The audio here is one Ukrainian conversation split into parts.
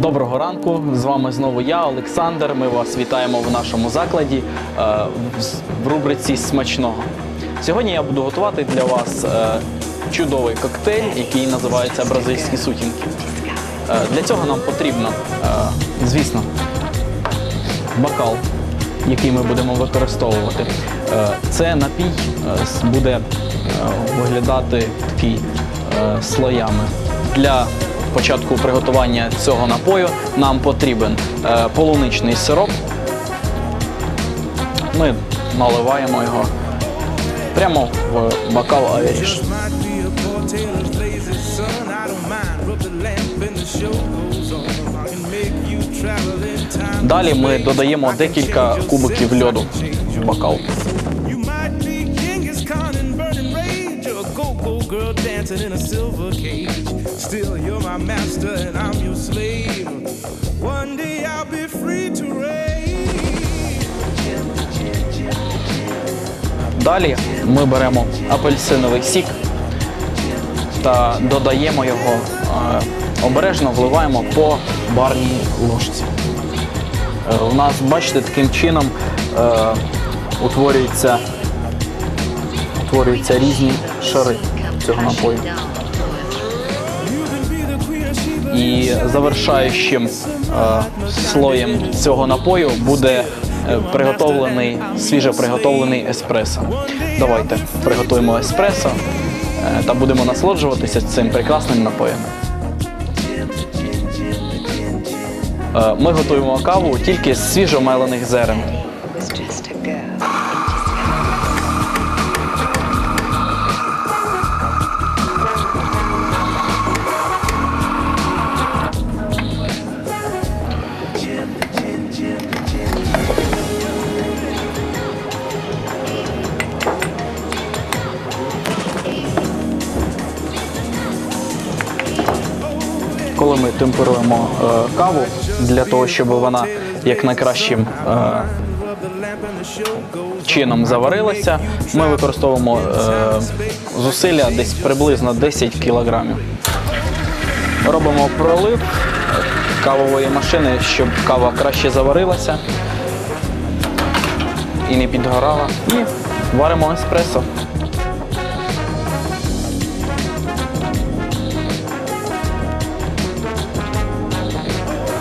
Доброго ранку, з вами знову я, Олександр. Ми вас вітаємо в нашому закладі е, в- рубриці смачного. Сьогодні я буду готувати для вас е, чудовий коктейль, який називається бразильські сутінки. Е, Для цього нам потрібно, звісно, бокал, який ми будемо використовувати. Це напій буде виглядати такий слоями. Для початку приготування цього напою нам потрібен е, полуничний сироп. Ми наливаємо його прямо в бокал time. Далі ми додаємо декілька кубиків льоду в бокал. Dancing in a silver cage. Still, you're my master and I'm your slave. One day I'll be free to reign. Далі ми беремо апельсиновий сік та додаємо його, е, обережно вливаємо по барній ложці. Е, У нас, бачите, таким чином е, утворюються, утворюються різні шари цього напою. І завершаючим е, слоєм цього напою буде е, приготовлений, свіже приготовлений еспресо. Давайте приготуємо еспресо е, та будемо насолоджуватися цим прекрасним напоєм. Е, Ми готуємо каву тільки з свіжомелених зерен. Ми темперуємо е, каву для того, щоб вона е, the show goes чином заварилася, ми використовуємо е, зусилля десь приблизно 10 кілограмів. Робимо пролив кавової машини, щоб кава краще заварилася і не підгорала. І варимо еспресо.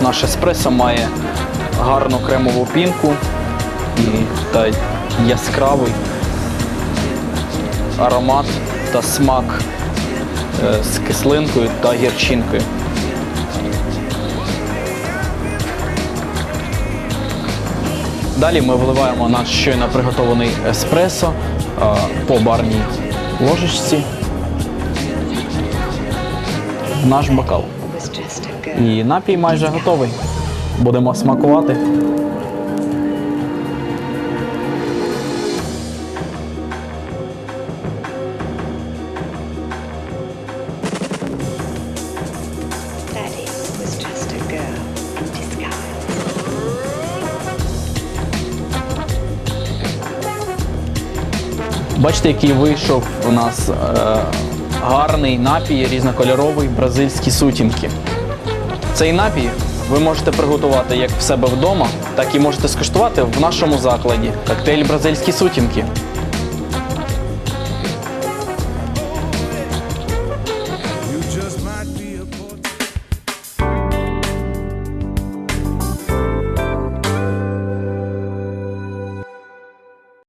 Наш еспресо має гарну кремову пінку та яскравий аромат та смак е, з кислинкою та гірчинкою. Далі ми вливаємо наш щойно приготований еспресо е, по барній ложечці в наш бокал. І напій майже готовий. Будемо смакувати. Бачите, який вийшов у нас е, гарний напій різнокольоровий бразильські сутінки. Цей напій ви можете приготувати як в себе вдома, так і можете скуштувати в нашому закладі коктейль бразильські сутінки.